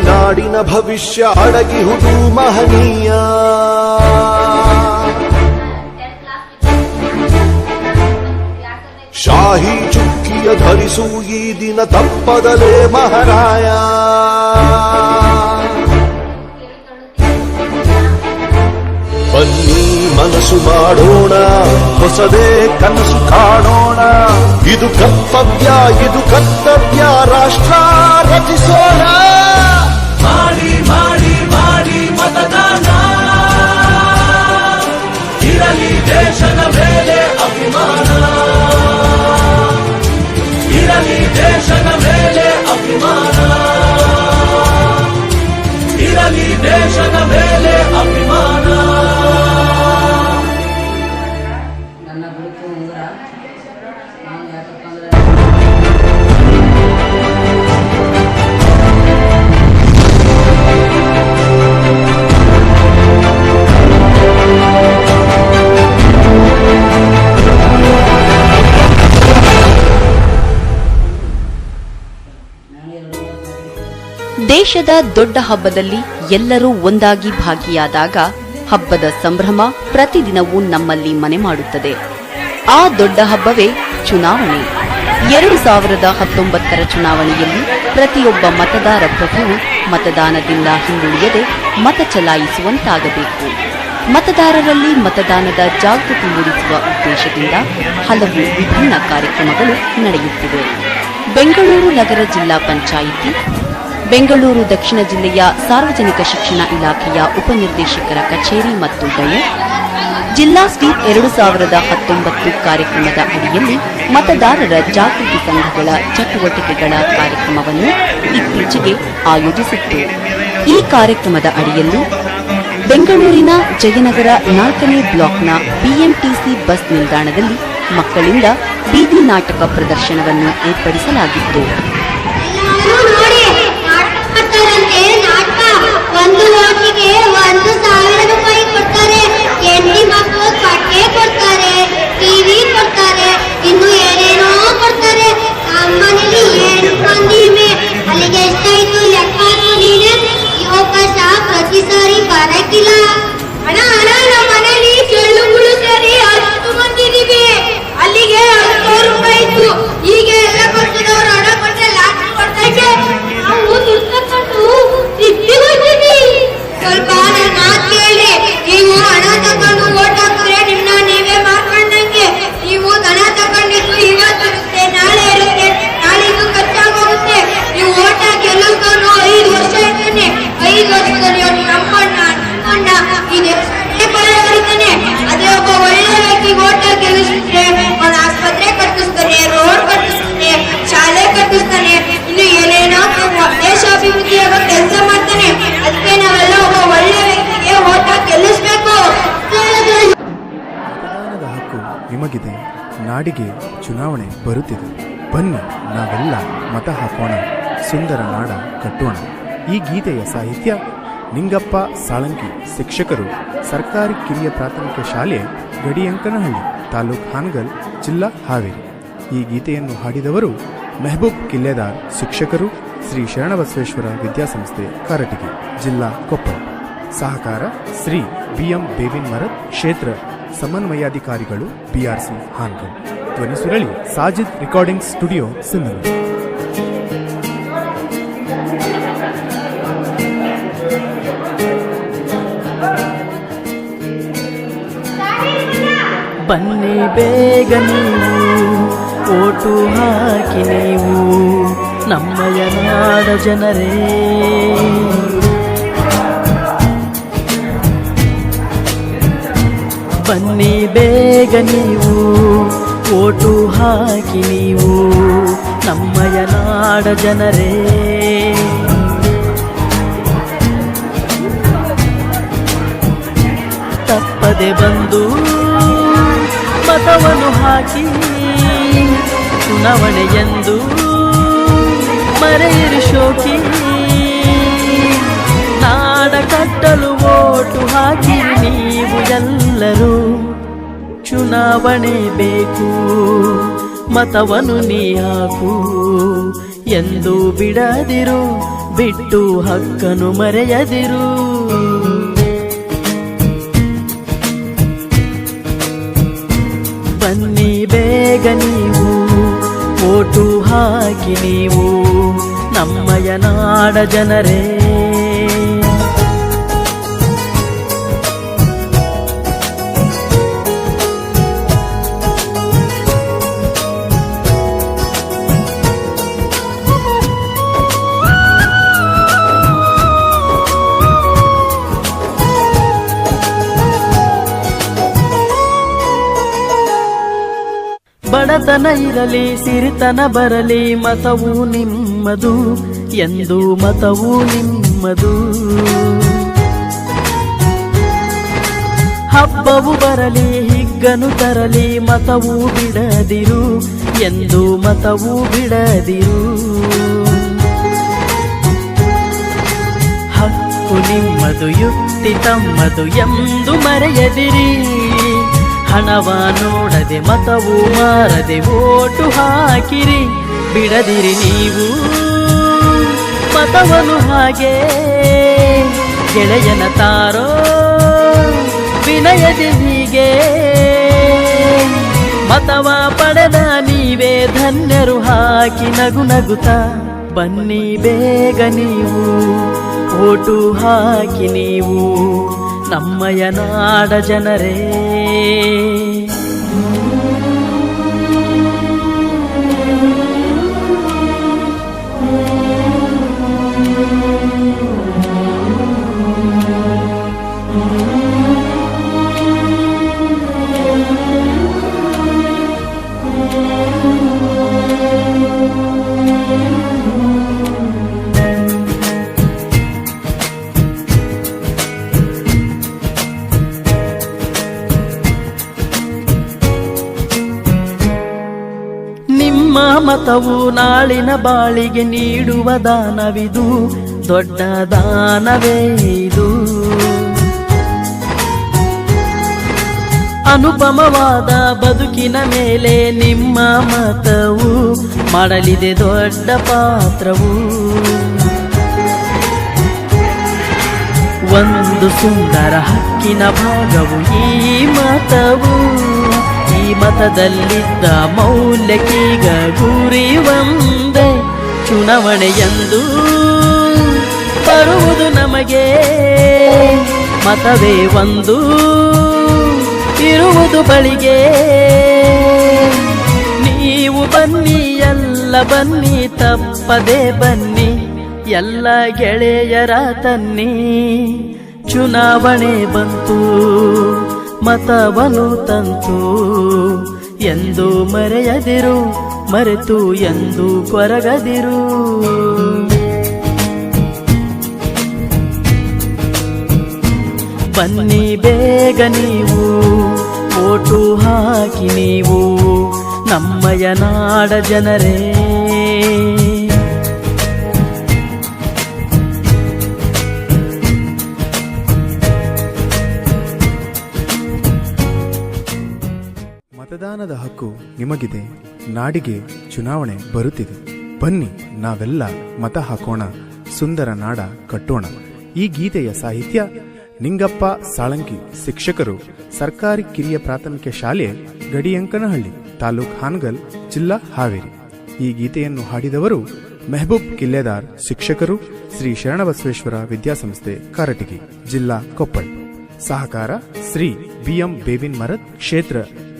ನಾಡಿನ ಭವಿಷ್ಯ ಅಡಗಿಹುದು ಮಹನೀಯ. ಶಾಹಿ ಚುಕ್ಕಿಯ ಧರಿಸು ಈ ದಿನ ತಪ್ಪದಲೇ ಮಹಾರಾಯ. ಬನ್ನಿ ಮನಸ್ಸು ಮಾಡೋಣ, ಹೊಸದೇ ಕನಸು ಕಾಣೋಣ. ಇದು ಕರ್ತವ್ಯ ಇದು ಕರ್ತವ್ಯ, ರಾಷ್ಟ್ರ ರಚಿಸೋಣ. ಮಾಡಿ ಮಾಡಿ ಮಾಡಿ ಮತದಾನ. ಇರಲಿ ದೇಶದ ಮೇಲೆ ಅಭಿಮಾನ. ಇರಲಿ ದೇಶದ ದೇಶದ ದೊಡ್ಡ ಹಬ್ಬದಲ್ಲಿ ಎಲ್ಲರೂ ಒಂದಾಗಿ ಭಾಗಿಯಾದಾಗ ಹಬ್ಬದ ಸಂಭ್ರಮ ಪ್ರತಿದಿನವೂ ನಮ್ಮಲ್ಲಿ ಮನೆ ಮಾಡುತ್ತದೆ. ಆ ದೊಡ್ಡ ಹಬ್ಬವೇ ಚುನಾವಣೆ. ಎರಡು ಸಾವಿರದ ಹತ್ತೊಂಬತ್ತರ ಚುನಾವಣೆಯಲ್ಲಿ ಪ್ರತಿಯೊಬ್ಬ ಮತದಾರ ಪ್ರಭುವು ಮತದಾನದಿಂದ ಹಿಂದುಳಿಯದೆ ಮತ ಚಲಾಯಿಸುವಂತಾಗಬೇಕು. ಮತದಾರರಲ್ಲಿ ಮತದಾನದ ಜಾಗೃತಿ ಮೂಡಿಸುವ ಉದ್ದೇಶದಿಂದ ಹಲವು ವಿಭಿನ್ನ ಕಾರ್ಯಕ್ರಮಗಳು ನಡೆಯುತ್ತಿವೆ. ಬೆಂಗಳೂರು ನಗರ ಜಿಲ್ಲಾ ಪಂಚಾಯಿತಿ ಬೆಂಗಳೂರು ದಕ್ಷಿಣ ಜಿಲ್ಲೆಯ ಸಾರ್ವಜನಿಕ ಶಿಕ್ಷಣ ಇಲಾಖೆಯ ಉಪನಿರ್ದೇಶಕರ ಕಚೇರಿ ಮತ್ತು ಡಯಟ್ ಜಿಲ್ಲಾ ಸ್ವೀಪ್ ಎರಡು ಸಾವಿರದ ಹತ್ತೊಂಬತ್ತು ಕಾರ್ಯಕ್ರಮದ ಅಡಿಯಲ್ಲಿ ಮತದಾರರ ಜಾಗೃತಿ ಸಂಘಗಳ ಚಟುವಟಿಕೆಗಳ ಕಾರ್ಯಕ್ರಮವನ್ನು ಇತ್ತೀಚೆಗೆ ಆಯೋಜಿಸಿತ್ತು. ಈ ಕಾರ್ಯಕ್ರಮದ ಅಡಿಯಲ್ಲಿ ಬೆಂಗಳೂರಿನ ಜಯನಗರ ನಾಲ್ಕನೇ ಬ್ಲಾಕ್ನ ಬಿಎಂಟಿಸಿ ಬಸ್ ನಿಲ್ದಾಣದಲ್ಲಿ ಮಕ್ಕಳಿಂದ ಬೀದಿ ನಾಟಕ ಪ್ರದರ್ಶನವನ್ನು ಏರ್ಪಡಿಸಲಾಗಿತ್ತು ನೋಡಿ ನಾಟಕ ಮಾಡ್ತಾರಂತೆ ನಾಟಕ ಒಂದು ಓಟಿಗೆ ಒಂದು ಸಾವಿರ ರೂಪಾಯಿ ಕೊಡ್ತಾರೆ. ನಾಡಿಗೆ ಚುನಾವಣೆ ಬರುತ್ತಿದೆ. ಬನ್ನಿ, ನಾವೆಲ್ಲ ಮತ ಹಾಕೋಣ, ಸುಂದರ ನಾಡ ಕಟ್ಟೋಣ. ಈ ಗೀತೆಯ ಸಾಹಿತ್ಯ ನಿಂಗಪ್ಪ ಸಾಳಂಕಿ ಶಿಕ್ಷಕರು ಸರ್ಕಾರಿ ಕಿರಿಯ ಪ್ರಾಥಮಿಕ ಶಾಲೆ ಗಡಿಯಂಕನಹಳ್ಳಿ ತಾಲೂಕ್ ಹಾನಗಲ್, ಜಿಲ್ಲಾ ಹಾವೇರಿ. ಈ ಗೀತೆಯನ್ನು ಹಾಡಿದವರು ಮೆಹಬೂಬ್ ಕಿಲ್ಲೆದಾರ್ ಶಿಕ್ಷಕರು ಶ್ರೀ ಶರಣಬಸವೇಶ್ವರ ವಿದ್ಯಾಸಂಸ್ಥೆ ಕಾರಟಗಿ, ಜಿಲ್ಲಾ ಕೊಪ್ಪಳ. ಸಹಕಾರ ಶ್ರೀ ಬಿಎಂ ಬೇವಿನ್ ಮರತ್ ಕ್ಷೇತ್ರ ಸಮನ್ವಯಾಧಿಕಾರಿಗಳು ಬಿಆರ್ಸಿ ಹಾನ್ಗಲ್. ಧ್ವನಿ ಸುರಳಿ ಸಾಜಿದ್ ರೆಕಾರ್ಡಿಂಗ್ ಸ್ಟುಡಿಯೋ ಸಿಂಧನೂರು ಬನ್ನಿ ಬೇಗ ನೀವು, ಓಟು ಹಾಕಿ ನೀವು ನಮ್ಮಯ ನಾಡ ಜನರೇ. ಬನ್ನಿ ಬೇಗ ನೀವು, ಓಟು ಹಾಕಿ ನೀವು, ನಮ್ಮಯ ನಾಡ ಜನರೇ. ತಪ್ಪದೆ ಬಂದು ಮತವನ್ನು ಹಾಕಿ ಚುನಾವಣೆಯೆಂದು ಮರೆಯಿರಿ ಶೋಕಿ. ನಾಡ ಕಟ್ಟಲು ಓಟು ಹಾಕಿ ನೀವು ಎಲ್ಲರೂ ಚುನಾವಣೆ ಬೇಕು, ಮತವನ್ನು ನೀ ಹಾಕು. ಎಂದು ಬಿಡದಿರು, ಬಿಟ್ಟು ಹಕ್ಕನು ಮರೆಯದಿರು. ಬನ್ನಿ ಬೇಗ ನೀವು, ಓಟು ಹಾಕಿ ನೀವು ನಮ್ಮಯ ನಾಡ ಜನರೇ. ಬಡತನ ಇರಲಿ, ಸಿರಿತನ ಬರಲಿ, ಮತವು ನಿಮ್ಮದು, ಎಂದು ಮತವು ನಿಮ್ಮದು. ಹಬ್ಬವು ಬರಲಿ, ಹಿಗ್ಗನು ತರಲಿ, ಮತವು ಬಿಡದಿರು, ಎಂದು ಮತವು ಬಿಡದಿರು. ಹಕ್ಕು ನಿಮ್ಮದು, ಯುಕ್ತಿ ತಮ್ಮದು, ಎಂದು ಮರೆಯದಿರಿ. ಹಣವ ನೋಡದೆ ಮತವು ಮಾರದೆ ಓಟು ಹಾಕಿರಿ, ಬಿಡದಿರಿ ನೀವು. ಮತವನು ಹಾಗೆ, ಗೆಳೆಯನ ತಾರೋ, ವಿನಯದಿ ಹೀಗೆ. ಮತವ ಪಡೆದ ನೀವೇ ಧನ್ಯರು ಹಾಕಿ ನಗು ನಗುತ್ತ, ಬನ್ನಿ ಬೇಗ ನೀವು, ಓಟು ಹಾಕಿ ನೀವು. ನಮ್ಮಯ ನಾಡ ಜನರೇ ನಿಮ್ಮ ಮತವು ನಾಳಿನ ಬಾಳಿಗೆ ನೀಡುವ ದಾನವಿದು, ದೊಡ್ಡ ದಾನವೇ ಇದು. ಅನುಪಮವಾದ ಬದುಕಿನ ಮೇಲೆ ನಿಮ್ಮ ಮತವು ಮಾಡಲಿದೆ ದೊಡ್ಡ ಪಾತ್ರವು. ಒಂದು ಸುಂದರ ಹಕ್ಕಿನ ಭಾಗವು ಈ ಮತವು. ಮತದಲ್ಲಿದ್ದ ಮೌಲ್ಯಕ್ಕೀಗ ಗುರಿ ಒಂದೇ ಚುನಾವಣೆಯಂದು. ಬರುವುದು ನಮಗೆ ಮತವೇ ಒಂದು. ಇರುವುದು ಬಳಿಗೆ. ನೀವು ಬನ್ನಿ, ಎಲ್ಲ ಬನ್ನಿ, ತಪ್ಪದೆ ಬನ್ನಿ, ಎಲ್ಲ ಗೆಳೆಯರ ತನ್ನಿ. ಚುನಾವಣೆ ಬಂತು. ಮತವನು ತಂತು. ಎಂದು ಮರೆಯದಿರು, ಮರೆತು ಎಂದು ಕೊರಗದಿರು. ಬನ್ನಿ ಬೇಗ ನೀವು, ಓಟು ಹಾಕಿ ನೀವು ನಮ್ಮಯ ನಾಡ ಜನರೇ. ಮತದಾನದ ಹಕ್ಕು ನಿಮಗಿದೆ. ನಾಡಿಗೆ ಚುನಾವಣೆ ಬರುತ್ತಿದೆ. ಬನ್ನಿ, ನಾವೆಲ್ಲ ಮತ ಹಾಕೋಣ. ಸುಂದರ ನಾಡ ಕಟ್ಟೋಣ. ಈ ಗೀತೆಯ ಸಾಹಿತ್ಯ ನಿಂಗಪ್ಪ ಸಾಳಂಕಿ, ಶಿಕ್ಷಕರು, ಸರ್ಕಾರಿ ಕಿರಿಯ ಪ್ರಾಥಮಿಕ ಶಾಲೆ, ಗಡಿಯಂಕನಹಳ್ಳಿ, ತಾಲೂಕ್ ಹಾನಗಲ್, ಜಿಲ್ಲಾ ಹಾವೇರಿ. ಈ ಗೀತೆಯನ್ನು ಹಾಡಿದವರು ಮೆಹಬೂಬ್ ಕಿಲ್ಲೆದಾರ್, ಶಿಕ್ಷಕರು, ಶ್ರೀ ಶರಣಬಸವೇಶ್ವರ ವಿದ್ಯಾಸಂಸ್ಥೆ, ಕಾರಟಗಿ, ಜಿಲ್ಲಾ ಕೊಪ್ಪಳ. ಸಹಕಾರ, ಶ್ರೀ ಬಿಎಂ ಬೇವಿನ್ ಮರತ್ ಕ್ಷೇತ್ರ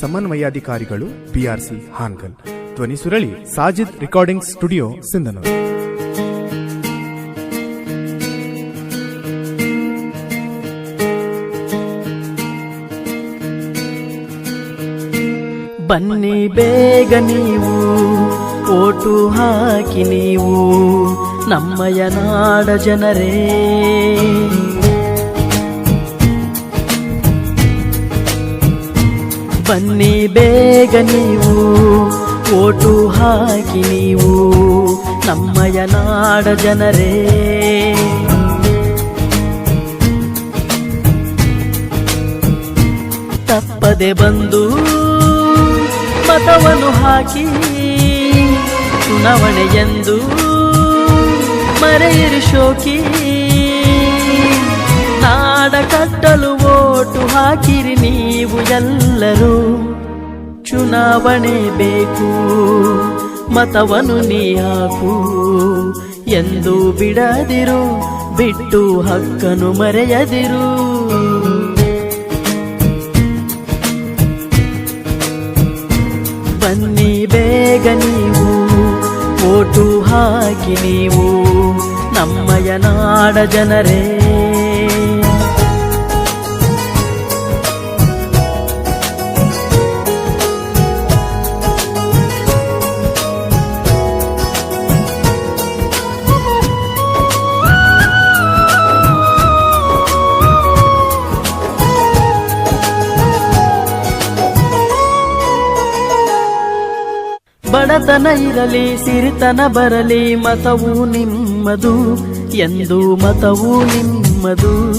ಸಮನ್ವಯಾಧಿಕಾರಿಗಳು ಪಿಆರ್ಸಿ ಹಾನ್ಗಲ್. ಧ್ವನಿ ಸುರಳಿ ಸಾಜಿದ್ ರೆಕಾರ್ಡಿಂಗ್ ಸ್ಟುಡಿಯೋ, ಸಿಂಧನೂರು. ಬನ್ನಿ ಬೇಗ ನೀವು, ಓಟು ಹಾಕಿ ನೀವು ನಮ್ಮಯ ನಾಡ ಜನರೇ. ಬನ್ನಿ ಬೇಗ ನೀವು, ಓಟು ಹಾಕಿ ನೀವು, ನಮ್ಮಯ ನಾಡ ಜನರೇ. ತಪ್ಪದೆ ಬಂದು ಮತವನ್ನು ಹಾಕಿ, ಚುನಾವಣೆ ಎಂದು ಮರೆಯಿರು ಶೋಕಿ. ನಾಡ ಕಟ್ಟಲು ಓಟು ಹಾಕಿರಿ ನೀವು ಎಲ್ಲರೂ. ಚುನಾವಣೆ ಬೇಕು, ಮತವನು ನೀ ಹಾಕು ಎಂದು ಬಿಡದಿರು, ಬಿಟ್ಟು ಹಕ್ಕನು ಮರೆಯದಿರು. ಬನ್ನಿ ಬೇಗ ನೀವು, ಓಟು ಹಾಕಿ ನೀವು ನಮ್ಮಯ ನಾಡ ಜನರೇ. ಬಡತನ ಇರಲಿ ಸಿರಿತನ ಬರಲಿ ಮತವು ನಿಮ್ಮದು. ಎಂದು ಮತವು ನಿಮ್ಮದು.